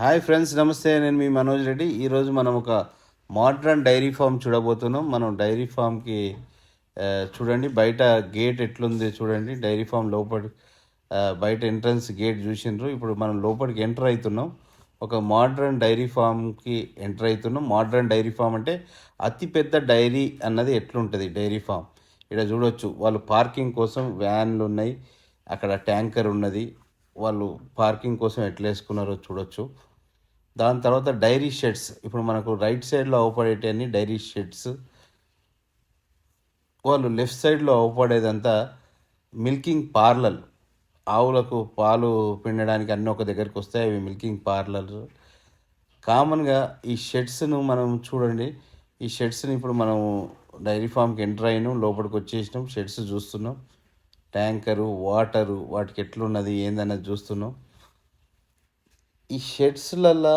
Hi friends నమస్తే. నేను మీ మనోజ్ రెడ్డి. ఈరోజు మనం ఒక మోడ్రన్ డైరీ ఫామ్ చూడబోతున్నాం. మనం డైరీ ఫామ్కి చూడండి బయట గేట్ ఎట్లుంది చూడండి. డైరీ ఫామ్ లోపలి బయట ఎంట్రన్స్ గేట్ చూసిండ్రు. ఇప్పుడు మనం లోపలికి ఎంటర్ అవుతున్నాం ఒక మోడ్రన్ డైరీ ఫామ్కి ఎంటర్ అవుతున్నాం మోడ్రన్ డైరీ ఫామ్ అంటే అతిపెద్ద డైరీ అన్నది ఎట్లుంటుంది డైరీ ఫామ్? ఇక్కడ చూడొచ్చు. వాళ్ళు పార్కింగ్ కోసం వ్యాన్లు ఉన్నాయి. అక్కడ ట్యాంకర్ ఉన్నది. వాళ్ళు పార్కింగ్ కోసం ఎట్లా వేసుకున్నారో చూడొచ్చు. దాని తర్వాత డైరీ షెడ్స్. ఇప్పుడు మనకు రైట్ సైడ్లో అవపడేటన్ని డైరీ షెడ్స్. వాళ్ళు లెఫ్ట్ సైడ్లో అవపడేదంతా మిల్కింగ్ పార్లర్. ఆవులకు పాలు పిండడానికి అన్నీ ఒక దగ్గరికి వస్తాయి అవి మిల్కింగ్ పార్లర్. కామన్గా ఈ షెడ్స్ను మనం చూడండి. ఈ షెడ్స్ని ఇప్పుడు మనం డైరీ ఫామ్కి ఎంటర్ అయినాం లోపలికి వచ్చేసినాం షెడ్స్ చూస్తున్నాం. ట్యాంకరు వాటరు వాటికి ఎట్లున్నది ఏందన్నది చూస్తున్నాం. ఈ షెడ్స్లల్లో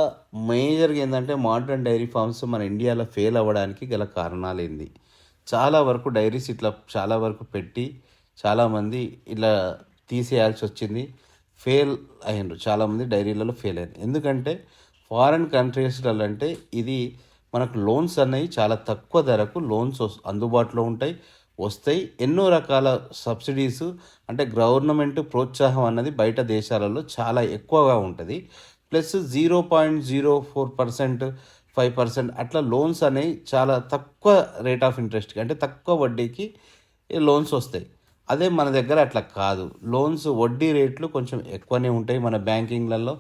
మేజర్గా ఏంటంటే మోడర్న్ డైరీ ఫార్మ్స్ మన ఇండియాలో ఫెయిల్ అవ్వడానికి గల కారణాలు ఏంది చాలా వరకు డైరీస్ ఇట్లా చాలా వరకు పెట్టి చాలామంది ఇలా తీసేయాల్సి వచ్చింది. ఫెయిల్ అయ్యారు చాలామంది డైరీలలో ఫెయిల్ అయ్యారు ఎందుకంటే ఫారిన్ కంట్రీస్లలో అంటే ఇది మనకు లోన్స్ అనేవి చాలా తక్కువ ధరకు లోన్స్ అందుబాటులో ఉంటాయి. వస్తాయి. ఎన్నో రకాల సబ్సిడీస్ అంటే గవర్నమెంట్ ప్రోత్సాహం అన్నది బయట దేశాలలో చాలా ఎక్కువగా ఉంటుంది. Plus zero point zero four percent five percent అట్లా లోన్స్ అనేవి చాలా తక్కువ రేట్ ఆఫ్ ఇంట్రెస్ట్కి అంటే తక్కువ వడ్డీకి లోన్స్ వస్తాయి. అదే మన దగ్గర అట్లా కాదు. లోన్స్ వడ్డీ రేట్లు కొంచెం ఎక్కువనే ఉంటాయి మన బ్యాంకింగ్లలో.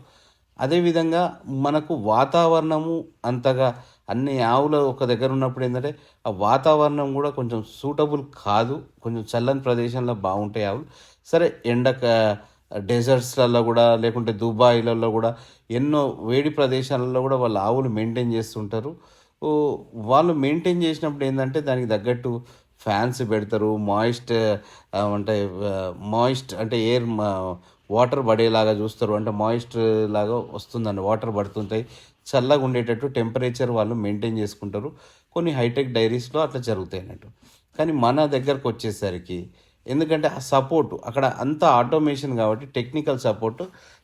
అదేవిధంగా మనకు వాతావరణము అంతగా అన్ని ఆవులు ఒక దగ్గర ఉన్నప్పుడు ఏంటంటే ఆ వాతావరణం కూడా కొంచెం సూటబుల్ కాదు. కొంచెం చల్లని ప్రదేశంలో బాగుంటాయి ఆవులు. సరే ఎండక డెజర్ట్స్లలో కూడా లేకుంటే దుబాయ్లలో కూడా ఎన్నో వేడి ప్రదేశాలలో కూడా వాళ్ళ ఆవులు మెయింటైన్ చేస్తుంటారు. వాళ్ళు మెయింటైన్ చేసినప్పుడు ఏంటంటే దానికి తగ్గట్టు ఫ్యాన్స్ పెడతారు. మాయిస్ట్ అంటే మాయిస్ట్ అంటే ఎయిర్ వాటర్ పడేలాగా చూస్తారు. అంటే మాయిస్ట్ లాగా వస్తుందండి. వాటర్ పడుతుంటాయి. చల్లగా ఉండేటట్టు టెంపరేచర్ వాళ్ళు మెయింటైన్ చేసుకుంటారు. కొన్ని హైటెక్ డైరీస్లో అట్లా జరుగుతాయి అన్నట్టు కానీ మన దగ్గరకు వచ్చేసరికి ఎందుకంటే ఆ సపోర్ట్ అక్కడ అంత ఆటోమేషన్ కాబట్టి టెక్నికల్ సపోర్ట్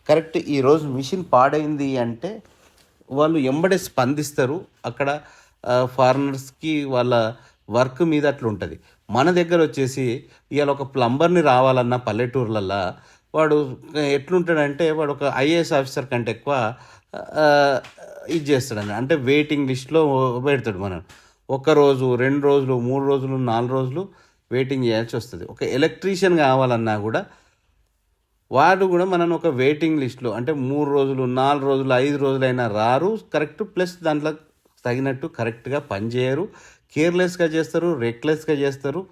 కరెక్ట్ ఈరోజు మిషన్ పాడైంది అంటే వాళ్ళు ఎంబడే స్పందిస్తారు. అక్కడ ఫారినర్స్కి వాళ్ళ వర్క్ మీద అట్లా ఉంటుంది. మన దగ్గర వచ్చేసి ఇవాళ ఒక ప్లంబర్ని రావాలన్నా పల్లెటూర్లల్లో వాడు ఎట్లుంటాడంటే వాడు ఒక ఐఏఎస్ ఆఫీసర్ కంటే ఎక్కువ ఇది చేస్తాడని అంటే వెయిటింగ్ లిస్ట్లో పెడతాడు మనం. ఒక రోజు రెండు రోజులు మూడు రోజులు నాలుగు రోజులు వెయిటింగ్ చేయాల్సి వస్తుంది. ఒక ఎలక్ట్రీషియన్ కావాలన్నా కూడా వాడు కూడా మనం ఒక వెయిటింగ్ లిస్ట్లో అంటే మూడు రోజులు నాలుగు రోజులు ఐదు రోజులైనా రారు. కరెక్ట్ ప్లస్ దాంట్లో తగినట్టు కరెక్ట్గా పనిచేయరు కేర్లెస్గా చేస్తారు రెక్లెస్గా చేస్తారు.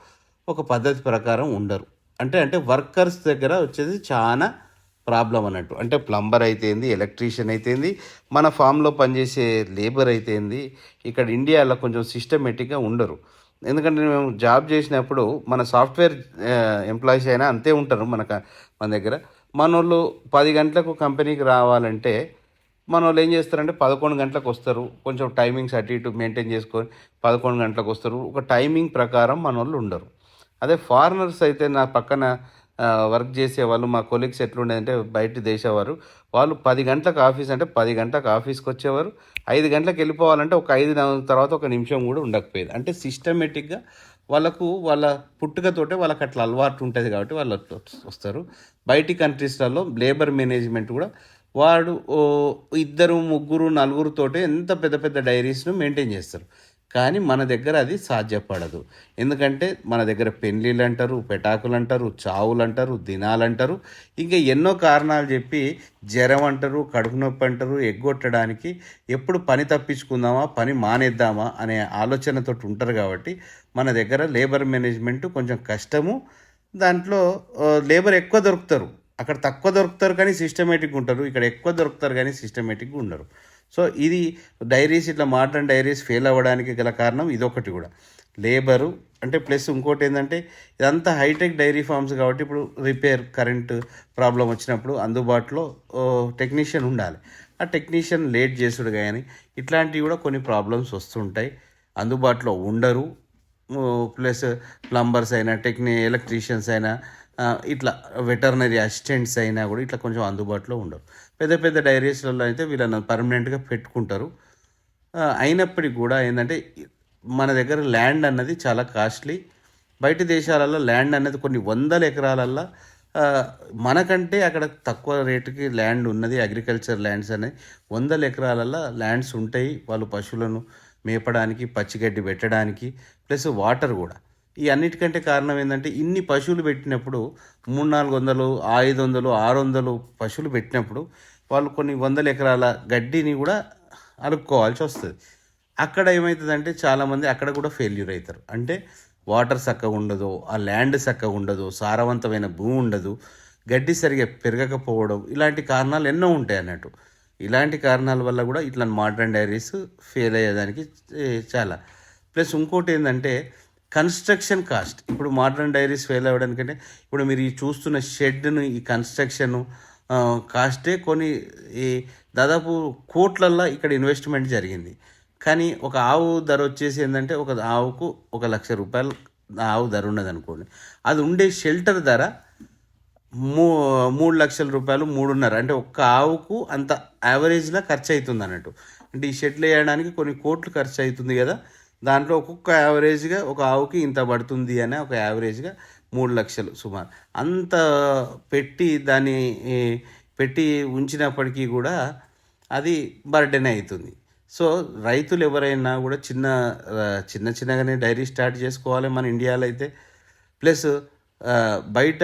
ఒక పద్ధతి ప్రకారం ఉండరు. అంటే అంటే వర్కర్స్ దగ్గర వచ్చేది చాలా ప్రాబ్లం అన్నట్టు. అంటే ప్లంబర్ అయితేంది ఎలక్ట్రీషియన్ అయితేంది మన ఫామ్లో పనిచేసే లేబర్ అయితేంది ఇక్కడ ఇండియాలో కొంచెం సిస్టమేటిక్గా ఉండరు. ఎందుకంటే మేము జాబ్ చేసినప్పుడు మన సాఫ్ట్వేర్ ఎంప్లాయీస్ అయినా అంతే ఉంటారు మనకు మన దగ్గర. మన వాళ్ళు పది గంటలకు కంపెనీకి రావాలంటే మన వాళ్ళు ఏం చేస్తారంటే పదకొండు గంటలకు వస్తారు. కొంచెం టైమింగ్స్ అటు ఇటు మెయింటైన్ చేసుకొని పదకొండు గంటలకు వస్తారు. ఒక టైమింగ్ ప్రకారం మన వాళ్ళు ఉండరు. అదే ఫారినర్స్ అయితే నా పక్కన వర్క్ చేసేవాళ్ళు మా కొలీగ్స్ ఎట్లుండేదంటే బయట దేశవారు. వాళ్ళు పది గంటలకు ఆఫీస్ అంటే పది గంటలకు ఆఫీస్కి వచ్చేవారు ఐదు గంటలకు వెళ్ళిపోవాలంటే ఒక ఐదు తర్వాత ఒక నిమిషం కూడా ఉండకపోయేది. అంటే సిస్టమేటిక్గా వాళ్ళకు వాళ్ళ పుట్టుకతోటే వాళ్ళకి అట్లా అలవాటు ఉంటుంది కాబట్టి వాళ్ళు వస్తారు. బయటి కంట్రీస్లలో లేబర్ మేనేజ్మెంట్ కూడా వాడు ఇద్దరు ముగ్గురు నలుగురుతోటే ఎంత పెద్ద పెద్ద డైరీస్ను మెయింటైన్ చేస్తారు. కానీ మన దగ్గర అది సాధ్యపడదు. ఎందుకంటే మన దగ్గర పెళ్ళిళ్ళు అంటారు పెటాకులు అంటారు చావులు అంటారు దినాలు అంటారు ఇంకా ఎన్నో కారణాలు చెప్పి జ్వరం అంటారు కడుపు నొప్పి అంటారు ఎగ్గొట్టడానికి ఎప్పుడు పని తప్పించుకుందామా పని మానేద్దామా అనే ఆలోచనతో ఉంటారు కాబట్టి మన దగ్గర లేబర్ మేనేజ్మెంట్ కొంచెం కష్టము. దాంట్లో లేబర్ ఎక్కువ దొరుకుతారు. అక్కడ తక్కువ దొరుకుతారు కానీ సిస్టమేటిక్గా ఉంటారు ఇక్కడ ఎక్కువ దొరుకుతారు కానీ సిస్టమేటిక్గా ఉండరు. సో ఇది డైరీస్ ఇట్లా మోడర్న్ డైరీస్ ఫెయిల్ అవ్వడానికి గల కారణం ఇదొకటి కూడా. లేబరు అంటే ప్లస్ ఇంకోటి ఏంటంటే ఇదంతా హైటెక్ డైరీ ఫార్మ్స్ కాబట్టి ఇప్పుడు రిపేర్ కరెంటు ప్రాబ్లం వచ్చినప్పుడు అందుబాటులో టెక్నీషియన్ ఉండాలి. ఆ టెక్నీషియన్ లేట్ చేసుడు కానీ ఇట్లాంటివి కూడా కొన్ని ప్రాబ్లమ్స్ వస్తుంటాయి. అందుబాటులో ఉండరు. ప్లస్ ప్లంబర్స్ అయినా టెక్ని ఎలక్ట్రీషియన్స్ అయినా ఇట్లా వెటర్నరీ అసిస్టెంట్స్ అయినా కూడా ఇట్లా కొంచెం అందుబాటులో ఉండవు. పెద్ద పెద్ద డైరీస్లలో అయితే వీళ్ళని పర్మనెంట్గా పెట్టుకుంటారు. అయినప్పటికీ కూడా ఏంటంటే మన దగ్గర ల్యాండ్ అన్నది చాలా కాస్ట్లీ. బయట దేశాలలో ల్యాండ్ అనేది కొన్ని వందల ఎకరాలల్లో మనకంటే అక్కడ తక్కువ రేటుకి ల్యాండ్ ఉన్నది అగ్రికల్చర్ ల్యాండ్స్ అనేవి వందల ఎకరాలల్లో ల్యాండ్స్ ఉంటాయి. వాళ్ళు పశువులను మేపడానికి పచ్చిగడ్డి పెట్టడానికి ప్లస్ వాటర్ కూడా. ఈ అన్నిటికంటే కారణం ఏంటంటే ఇన్ని పశువులు పెట్టినప్పుడు మూడు నాలుగు వందలు ఐదు వందలు ఆరు వందలు పశువులు పెట్టినప్పుడు వాళ్ళు కొన్ని వందల ఎకరాల గడ్డిని కూడా అలుక్కోవాల్సి వస్తుంది. అక్కడ ఏమవుతుందంటే చాలామంది అక్కడ కూడా ఫెయిల్యూర్ అవుతారు అంటే వాటర్ చక్కగా ఉండదు ఆ ల్యాండ్ చక్కగా ఉండదు సారవంతమైన భూమి ఉండదు గడ్డి సరిగా పెరగకపోవడం ఇలాంటి కారణాలు ఎన్నో ఉంటాయి అన్నట్టు. ఇలాంటి కారణాల వల్ల కూడా ఇట్లా మోడర్న్ డైరీస్ ఫెయిల్ అయ్యేదానికి చాలా. ప్లస్ ఇంకోటి ఏంటంటే కన్స్ట్రక్షన్ కాస్ట్. ఇప్పుడు మోడర్న్ డైరీస్ ఫెయిల్ అవ్వడానికంటే ఇప్పుడు మీరు ఈ చూస్తున్న షెడ్ను ఈ కన్స్ట్రక్షన్ కాస్టే కొన్ని ఈ దాదాపు కోట్లల్లో ఇక్కడ ఇన్వెస్ట్మెంట్ జరిగింది. కానీ ఒక ఆవు ధర వచ్చేసి ఏంటంటే ఒక ఆవుకు ఒక లక్ష రూపాయలు ఆవు ధర ఉన్నది అనుకోండి అది ఉండే షెల్టర్ ధర మూ మూడు లక్షల రూపాయలు మూడున్నర. అంటే ఒక్క ఆవుకు అంత యావరేజ్లో ఖర్చు అవుతుంది అన్నట్టు అంటే ఈ షెడ్లు వేయడానికి కొన్ని కోట్లు ఖర్చు అవుతుంది కదా. దాంట్లో ఒక్కొక్క యావరేజ్గా ఒక ఆవుకి ఇంత పడుతుంది అని ఒక యావరేజ్గా మూడు లక్షలు సుమారు. అంత పెట్టి దాన్ని పెట్టి ఉంచినప్పటికీ కూడా అది బర్డెన్ అవుతుంది సో రైతులు ఎవరైనా కూడా చిన్న చిన్న చిన్నగానే డైరీ స్టార్ట్ చేసుకోవాలి మన ఇండియాలో అయితే. ప్లస్ బయట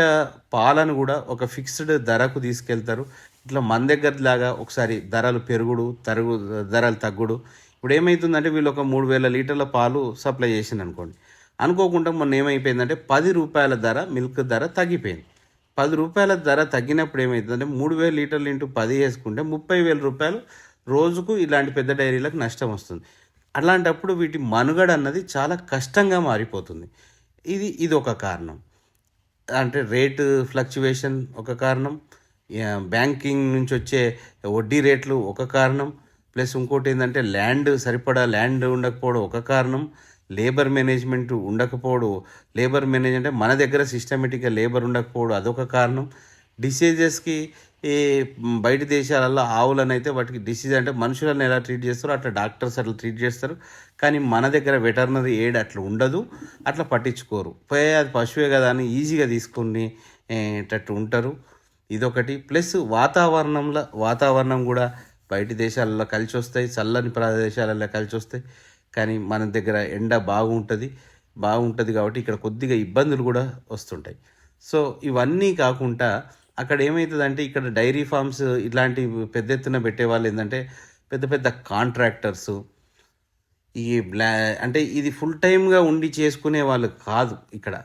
పాలను కూడా ఒక ఫిక్స్డ్ ధరకు తీసుకెళ్తారు. ఇట్లా మన దగ్గర లాగా ఒకసారి ధరలు పెరుగుడు తరుగు ధరలు తగ్గుడు ఇప్పుడు ఏమవుతుందంటే వీళ్ళు ఒక మూడు వేల లీటర్ల పాలు సప్లై చేసింది అనుకోండి. అనుకోకుండా మొన్న ఏమైపోయిందంటే పది రూపాయల ధర మిల్క్ ధర తగ్గిపోయింది. పది రూపాయల ధర తగ్గినప్పుడు ఏమవుతుందంటే మూడు వేల లీటర్లు ఇంటూ పది వేసుకుంటే ముప్పై వేల రూపాయలు రోజుకు ఇలాంటి పెద్ద డైరీలకు నష్టం వస్తుంది. అలాంటప్పుడు వీటి మనుగడ అన్నది చాలా కష్టంగా మారిపోతుంది. ఇది ఇది ఒక కారణం. అంటే రేటు ఫ్లక్చువేషన్ ఒక కారణం. బ్యాంకింగ్ నుంచి వచ్చే వడ్డీ రేట్లు ఒక కారణం. ప్లస్ ఇంకోటి ఏంటంటే ల్యాండ్ సరిపడా ల్యాండ్ ఉండకపోవడం ఒక కారణం. లేబర్ మేనేజ్మెంట్ ఉండకపోవడం. లేబర్ మేనేజ్ అంటే మన దగ్గర సిస్టమేటిక్గా లేబర్ ఉండకపోవడం అదొక కారణం. డిసీజెస్కి ఈ బయట దేశాలలో ఆవులను అయితే వాటికి డిసీజ్ అంటే మనుషులను ఎలా ట్రీట్ చేస్తారో అట్లా డాక్టర్స్ అట్లా ట్రీట్ చేస్తారు. కానీ మన దగ్గర వెటర్నరీ ఎయిడ్ అట్లా ఉండదు. అట్లా పట్టించుకోరు. పోయే అది పశువే కదా అని ఈజీగా తీసుకుని ఉంటారు. ఇదొకటి. ప్లస్ వాతావరణంలో వాతావరణం కూడా బయట దేశాలలో కలిసి వస్తాయి చల్లని ప్రదేశాలలో కలిసి వస్తాయి. కానీ మన దగ్గర ఎండ బాగుంటుంది బాగుంటుంది కాబట్టి ఇక్కడ కొద్దిగా ఇబ్బందులు కూడా వస్తుంటాయి. సో ఇవన్నీ కాకుండా అక్కడ ఏమవుతుందంటే ఇక్కడ డైరీ ఫార్మ్స్ ఇలాంటి పెద్ద ఎత్తున పెట్టే వాళ్ళు ఏంటంటే పెద్ద పెద్ద కాంట్రాక్టర్సు ఈ బ్లా అంటే ఇది ఫుల్ టైమ్గా ఉండి చేసుకునే వాళ్ళు కాదు ఇక్కడ.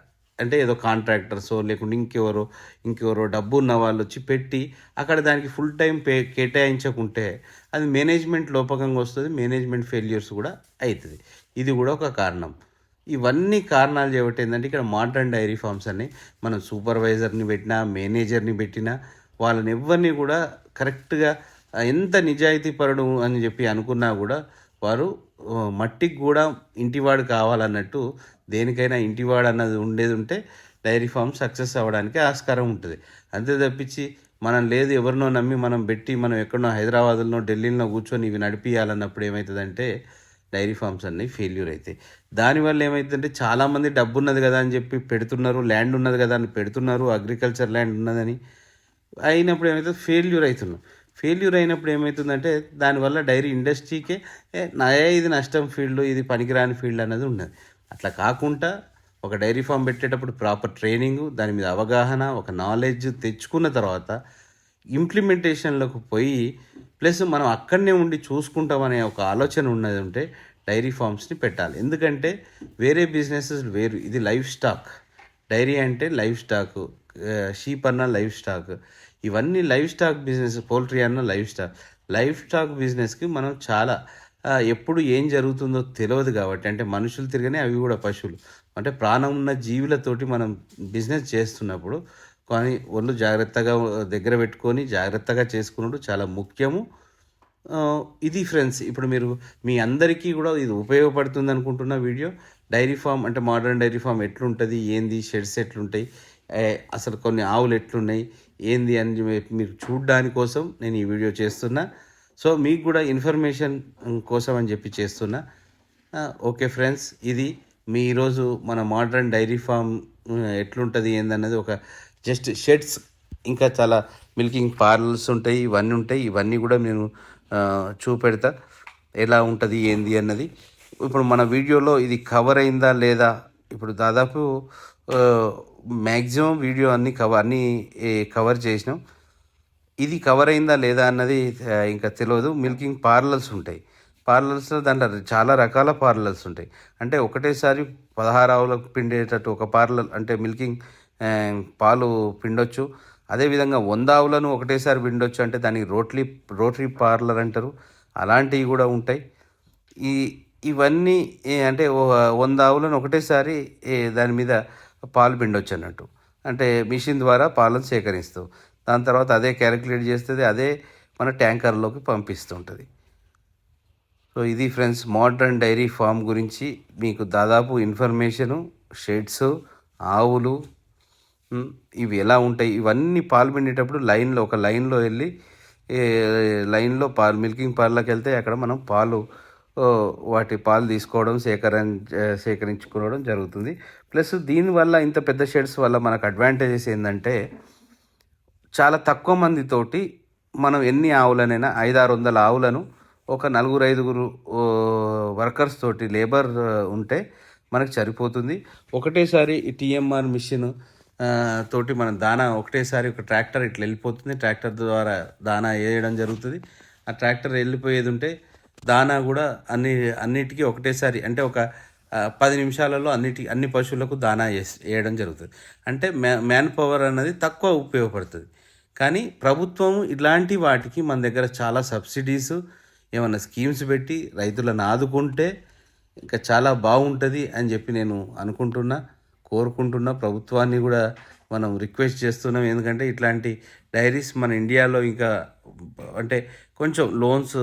అంటే ఏదో కాంట్రాక్టర్సో లేకుంటే ఇంకెవరో ఇంకెవరో డబ్బు ఉన్న వాళ్ళు వచ్చి పెట్టి అక్కడ దానికి ఫుల్ టైం పే కేటాయించకుంటే అది మేనేజ్మెంట్ లోపకంగా వస్తుంది మేనేజ్మెంట్ ఫెయిల్యూర్స్ కూడా అవుతుంది ఇది కూడా ఒక కారణం. ఇవన్నీ కారణాలు చేయబట్టి ఏంటంటే ఇక్కడ మోడర్న్ డైరీ ఫార్మ్స్ అని మనం సూపర్వైజర్ని పెట్టినా మేనేజర్ని పెట్టినా వాళ్ళని ఎవరిని కూడా కరెక్ట్గా ఎంత నిజాయితీ పరుడు అని చెప్పి అనుకున్నా కూడా వారు మట్టికి కూడా ఇంటివాడు కావాలన్నట్టు దేనికైనా ఇంటివాడు అన్నది ఉండేది ఉంటే డైరీ ఫామ్ సక్సెస్ అవ్వడానికి ఆస్కారం ఉంటుంది. అంతే తప్పించి మనం లేదు ఎవరినో నమ్మి మనం పెట్టి మనం ఎక్కడో హైదరాబాద్లో ఢిల్లీలో కూర్చొని ఇవి నడిపియాలన్నప్పుడు ఏమవుతుందంటే డైరీ ఫార్మ్స్ అన్నీ ఫెయిల్యూర్ అవుతాయి దానివల్ల ఏమవుతుందంటే చాలామంది డబ్బు ఉన్నది కదా అని చెప్పి పెడుతున్నారు ల్యాండ్ ఉన్నది కదా అని పెడుతున్నారు అగ్రికల్చర్ ల్యాండ్ ఉన్నదని అయినప్పుడు ఏమవుతుంది ఫెయిల్యూర్ అవుతున్నాం ఫెయిల్యూర్ అయినప్పుడు ఏమవుతుందంటే దానివల్ల డైరీ ఇండస్ట్రీకే ఏ, నయా ఇది నష్టం ఫీల్డ్ ఇది పనికిరాని ఫీల్డ్ అనేది ఉన్నది. అట్లా కాకుండా ఒక డైరీ ఫామ్ పెట్టేటప్పుడు ప్రాపర్ ట్రైనింగ్ దాని మీద అవగాహన ఒక నాలెడ్జ్ తెచ్చుకున్న తర్వాత ఇంప్లిమెంటేషన్లోకి పోయి ప్లస్ మనం అక్కడనే ఉండి చూసుకుంటామనే ఒక ఆలోచన ఉన్నది ఉంటే డైరీ ఫార్మ్స్ని పెట్టాలి. ఎందుకంటే వేరే బిజినెసెస్ వేరు. ఇది లైఫ్ స్టాక్. డైరీ అంటే లైఫ్ స్టాక్ షీప్ అన్న లైఫ్ స్టాక్. ఇవన్నీ లైఫ్ స్టాక్ బిజినెస్ పౌల్ట్రీ అన్న లైఫ్ స్టాక్. లైఫ్ స్టాక్ బిజినెస్కి మనం చాలా ఎప్పుడు ఏం జరుగుతుందో తెలియదు కాబట్టి అంటే మనుషులు తిరగనే అవి కూడా పశువులు. అంటే ప్రాణం ఉన్న జీవులతోటి మనం బిజినెస్ చేస్తున్నప్పుడు కానీ ఒళ్ళు జాగ్రత్తగా దగ్గర పెట్టుకొని జాగ్రత్తగా చేసుకున్నప్పుడు చాలా ముఖ్యము. ఇది ఫ్రెండ్స్ ఇప్పుడు మీరు మీ అందరికీ కూడా ఇది ఉపయోగపడుతుంది అనుకుంటున్న వీడియో. డైరీ ఫామ్ అంటే మోడర్న్ డైరీ ఫామ్ ఎట్లుంటుంది ఏంది షెడ్స్ ఎట్లుంటాయి అసలు కొన్ని ఆవులు ఎట్లున్నాయి ఏంది అని మీరు చూడడాని కోసం నేను ఈ వీడియో చేస్తున్నా. సో మీకు కూడా ఇన్ఫర్మేషన్ కోసం అని చెప్పి చేస్తున్నా. ఓకే ఫ్రెండ్స్ ఇది మీ ఈరోజు మన మోడర్న్ డైరీ ఫామ్ ఎట్లుంటుంది ఏందన్నది ఒక జస్ట్ షెడ్స్ ఇంకా చాలా మిల్కింగ్ పార్లర్స్ ఉంటాయి ఇవన్నీ ఉంటాయి ఇవన్నీ కూడా నేను చూపెడతా. ఎలా ఉంటుంది ఏంది అన్నది. ఇప్పుడు మన వీడియోలో ఇది కవర్ అయిందా లేదా ఇప్పుడు దాదాపు మ్యాక్సిమం వీడియో అన్ని కవర్ అన్నీ కవర్ చేసినాం. ఇది కవర్ అయిందా లేదా అన్నది ఇంకా తెలియదు మిల్కింగ్ పార్లర్స్ ఉంటాయి. పార్లర్స్లో దాంట్లో చాలా రకాల పార్లర్స్ ఉంటాయి. అంటే ఒకటేసారి పదహారు ఆవులకు పిండేటట్టు ఒక పార్లర్ అంటే మిల్కింగ్ పాలు పిండొచ్చు. అదేవిధంగా వంద ఆవులను ఒకటేసారి పిండొచ్చు అంటే దానికి రోట్లీ రోటరీ పార్లర్ అంటారు. అలాంటివి కూడా ఉంటాయి. ఈ ఇవన్నీ ఏ అంటే వంద ఆవులను ఒకటేసారి దాని మీద పాలు పిండొచ్చు అన్నట్టు. అంటే మిషన్ ద్వారా పాలను సేకరిస్తూ. దాని తర్వాత అదే క్యాలిక్యులేట్ చేస్తుంది అదే మన ట్యాంకర్లోకి పంపిస్తుంటుంది. సో ఇది ఫ్రెండ్స్ మోడ్రన్ డైరీ ఫామ్ గురించి మీకు దాదాపు ఇన్ఫర్మేషను షెడ్స్ ఆవులు ఇవి ఎలా ఉంటాయి ఇవన్నీ పాలు పిండేటప్పుడు లైన్లో ఒక లైన్లో వెళ్ళి లైన్లో పాలు మిల్కింగ్ పార్లర్కి వెళ్తే అక్కడ మనం పాలు వాటి పాలు తీసుకోవడం సేకరణ సేకరించుకోవడం జరుగుతుంది. ప్లస్ దీనివల్ల ఇంత పెద్ద షెడ్స్ వల్ల మనకు అడ్వాంటేజెస్ ఏంటంటే చాలా తక్కువ మందితోటి మనం ఎన్ని ఆవులనైనా ఐదు ఆరు వందల ఆవులను ఒక నలుగురు ఐదుగురు వర్కర్స్ తోటి లేబర్ ఉంటే మనకు సరిపోతుంది. ఒకటేసారి ఈ టీఎంఆర్ మిషన్ తోటి మనం దానా ఒకటేసారి ఒక ట్రాక్టర్ ఇట్లా వెళ్ళిపోతుంది. ట్రాక్టర్ ద్వారా దానా వేయడం జరుగుతుంది. ఆ ట్రాక్టర్ వెళ్ళిపోయేది ఉంటే దానా కూడా అన్ని అన్నిటికీ ఒకటేసారి అంటే ఒక పది నిమిషాలలో అన్నిటి అన్ని పశువులకు దానా వేయడం జరుగుతుంది. అంటే మ్యా మ్యాన్ పవర్ అనేది తక్కువ ఉపయోగపడుతుంది. కానీ ప్రభుత్వం ఇలాంటి వాటికి మన దగ్గర చాలా సబ్సిడీస్ ఏమైనా స్కీమ్స్ పెట్టి రైతులను ఆదుకుంటే ఇంకా చాలా బాగుంటుంది అని చెప్పి నేను అనుకుంటున్నా కోరుకుంటున్నా. ప్రభుత్వాన్ని కూడా మనం రిక్వెస్ట్ చేస్తున్నాం. ఎందుకంటే ఇట్లాంటి డైరీస్ మన ఇండియాలో ఇంకా అంటే కొంచెం లోన్స్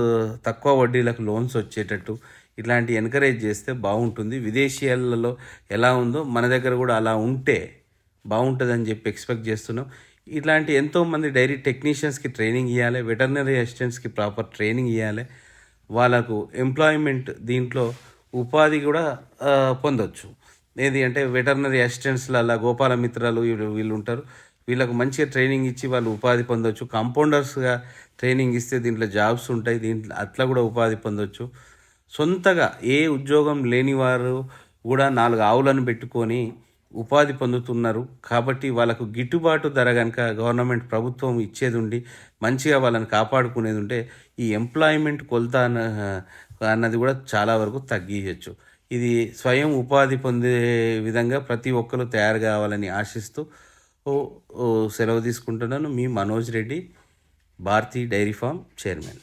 తక్కువ వడ్డీలకు లోన్స్ వచ్చేటట్టు ఇట్లాంటి ఎంకరేజ్ చేస్తే బాగుంటుంది. విదేశీయాలలో ఎలా ఉందో మన దగ్గర కూడా అలా ఉంటే బాగుంటుందని చెప్పి ఎక్స్పెక్ట్ చేస్తున్నాం. ఇట్లాంటి ఎంతోమంది డైరీ టెక్నీషియన్స్కి ట్రైనింగ్ ఇవ్వాలి వెటర్నరీ అసిస్టెంట్స్కి ప్రాపర్ ట్రైనింగ్ ఇవ్వాలి వాళ్ళకు ఎంప్లాయ్మెంట్ దీంట్లో ఉపాధి కూడా పొందొచ్చు. ఏది అంటే వెటర్నరీ అసిస్టెంట్స్లలో గోపాల మిత్రాలు వీళ్ళు వీళ్ళు ఉంటారు. వీళ్ళకు మంచిగా ట్రైనింగ్ ఇచ్చి వాళ్ళు ఉపాధి పొందొచ్చు. కాంపౌండర్స్గా ట్రైనింగ్ ఇస్తే దీంట్లో జాబ్స్ ఉంటాయి. దీంట్లో అట్లా కూడా ఉపాధి పొందొచ్చు. సొంతగా ఏ ఉద్యోగం లేనివారు కూడా నాలుగు ఆవులను పెట్టుకొని ఉపాధి పొందుతున్నారు. కాబట్టి వాళ్ళకు గిట్టుబాటు ధర కనుక గవర్నమెంట్ ప్రభుత్వం ఇచ్చేది ఉండి మంచిగా వాళ్ళని కాపాడుకునేది ఉంటే ఈ ఎంప్లాయ్మెంట్ కొలత అన్న అన్నది కూడా చాలా వరకు తగ్గించవచ్చు ఇది స్వయం ఉపాధి పొందే విధంగా ప్రతి ఒక్కరు తయారు కావాలని ఆశిస్తూ సెలవు తీసుకుంటున్నాను. మీ Manoj Reddy Bharati dairy farm chairman.